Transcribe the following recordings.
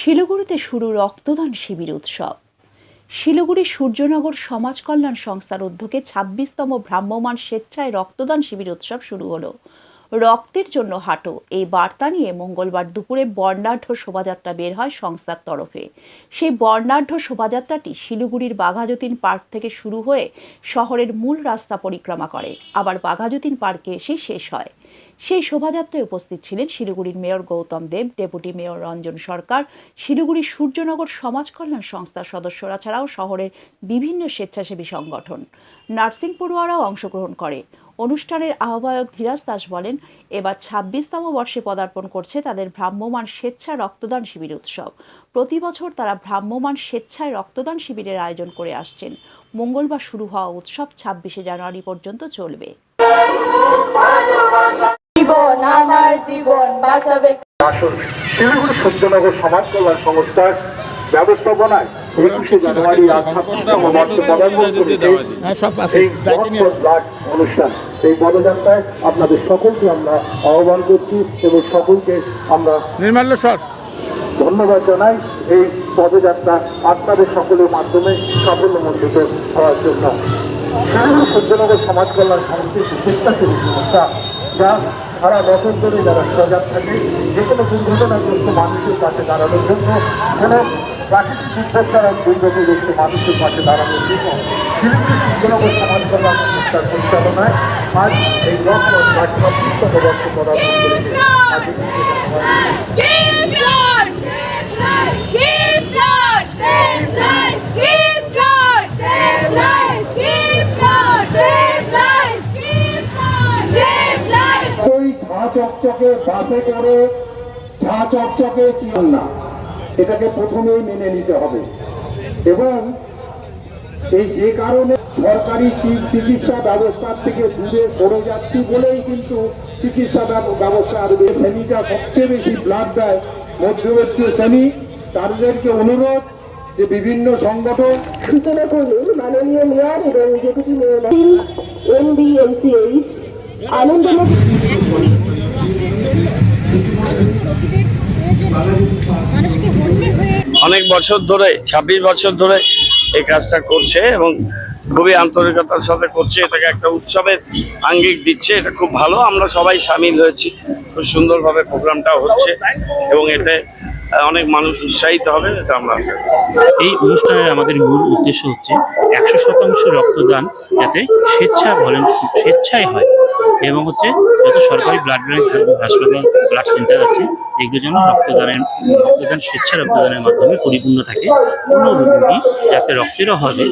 শিলিগুড়িতে শুরু রক্তদান শিবির উৎসব। শিলিগুড়ি সূর্যনগর সমাজ কল্যাণ সংস্থার উদ্যোগে ছাব্বিশতম ভ্রাম্যমাণ স্বেচ্ছায় রক্তদান শিবির উৎসব শুরু হলো। রক্তের জন্য হাঁটো, এই বার্তা নিয়ে মঙ্গলবার দুপুরে বর্ণাঢ্য শোভাযাত্রা বের হয় সংস্থার তরফে। সেই বর্ণাঢ্য শোভাযাত্রাটি শিলিগুড়ির বাঘাযতীন পার্ক থেকে শুরু হয়ে শহরের মূল রাস্তা পরিক্রমা করে। আবার বাঘাযতীন পার্কে এসে শেষ হয়। সেই শোভাযাত্রায় উপস্থিত ছিলেন শিলিগুড়ির mayor Gautam Deb, deputy mayor Ranjan Sarkar, Siliguri Suryanagar সমাজ কল্যাণ সংস্থার সদস্যরা ছাড়াও শহরের বিভিন্ন স্বেচ্ছাসেবী সংগঠন। নার্সিং পড়ুয়ারাও অংশগ্রহণ করে। অনুষ্ঠানের আহ্বায়ক ধীরাজ দাস বলেন, এবার ছাব্বিশতম বর্ষে পদার্পণ করছে তাদের ভ্রাম্যমান স্বেচ্ছা রক্তদান শিবির উৎসব। প্রতি বছর তারা ভ্রাম্যমান স্বেচ্ছায় রক্তদান শিবিরের আয়োজন করে আসছেন। মঙ্গলবার শুরু হওয়া উৎসব ছাব্বিশে জানুয়ারি পর্যন্ত চলবে। জীবন আমার জীবন বাঁচাবে। আসুন শিলিগুড়ি সূর্যনগর সমাজ কল্যাণ সংস্থার ব্যবস্থাপনায় একুশে জানুয়ারি হ্যাঁ, অনুষ্ঠান এই পদযাত্রায় আপনাদের সকলকে আমরা আহ্বান করছি এবং সকলকে আমরা নির্মাল্য স্বর ধন্যবাদ জানাই এই পদযাত্রা আপনাদের সকলের মাধ্যমে সাফল্যমণ্ডিত হওয়ার জন্য। শিলিগুড়ি সূর্যনগর সমাজ কল্যাণ সংস্থা যা সারা বছর ধরে যারা সজাগ থাকে, যে কোনো দুর্ঘটনাগ্রস্ত মানুষের পাশে দাঁড়ানোর জন্য কোনো প্রাকৃতিক দুর্যোগ দ্বারা দুর্গতগ্রস্ত মানুষের পাশে দাঁড়ানোর জন্য সংস্থার পরিচালনায় আজ এই লক্ষ্য ঝাঁ চকচকে বাসে করে ঝাঁ চকচকে চিন না এটাকে প্রথমেই মেনে নিতে হবে। এবং এই যে কারণে সরকারি চিকিৎসা ব্যবস্থার থেকে দূরে সরে যাচ্ছি বলেই কিন্তু চিকিৎসা ব্যবস্থা আর এই শ্রেণীটা সবচেয়ে বেশি ব্লাড দেয় মধ্যবর্তী শ্রেণি তাদেরকে অনুরোধ যে বিভিন্ন সংগঠন সূচনা করলেন মাননীয় মেয়র এবং ডেপুটি মেয়র এনবিএমসিএইচ আনন্দলোক অনেক বছর ধরে ২৬ বছর ধরে এই কাজটা করছে এবং খুবই আন্তরিকতার সাথে করছে। এটাকে একটা উৎসবের আঙ্গিক দিচ্ছে। এটা খুব ভালো। আমরা সবাই সামিল হয়েছি। খুব সুন্দরভাবে প্রোগ্রামটা হচ্ছে এবং এতে অনেক মানুষ উৎসাহিত হবে, এটা আমরা এই অনুষ্ঠানের আমাদের মূল উদ্দেশ্য হচ্ছে একশো শতাংশ রক্তদান যাতে স্বেচ্ছা বলেন, স্বেচ্ছায় হয়। এবং হচ্ছে যত সরকারি ব্লাড ব্যাংক হাসপাতাল ব্লাড সেন্টার আছে এগুলো যেন রক্তদানের, রক্তদান স্বেচ্ছা রক্তদানের মাধ্যমে পরিপূর্ণ থাকে। কোনো রোগী যাতে রক্তের অভাবে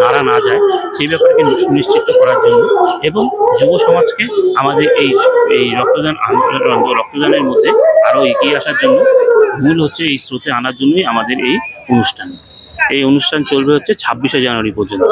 মারা না যায়, সেই ব্যাপারকে সুনিশ্চিত করার জন্য এবং যুব সমাজকে আমাদের এই এই রক্তদান রক্তদানের মধ্যে আরও এগিয়ে আসার জন্য মূল হচ্ছে এই স্রোতে আনার জন্যই আমাদের এই অনুষ্ঠান। এই অনুষ্ঠান চলবে হচ্ছে ছাব্বিশে জানুয়ারি পর্যন্ত।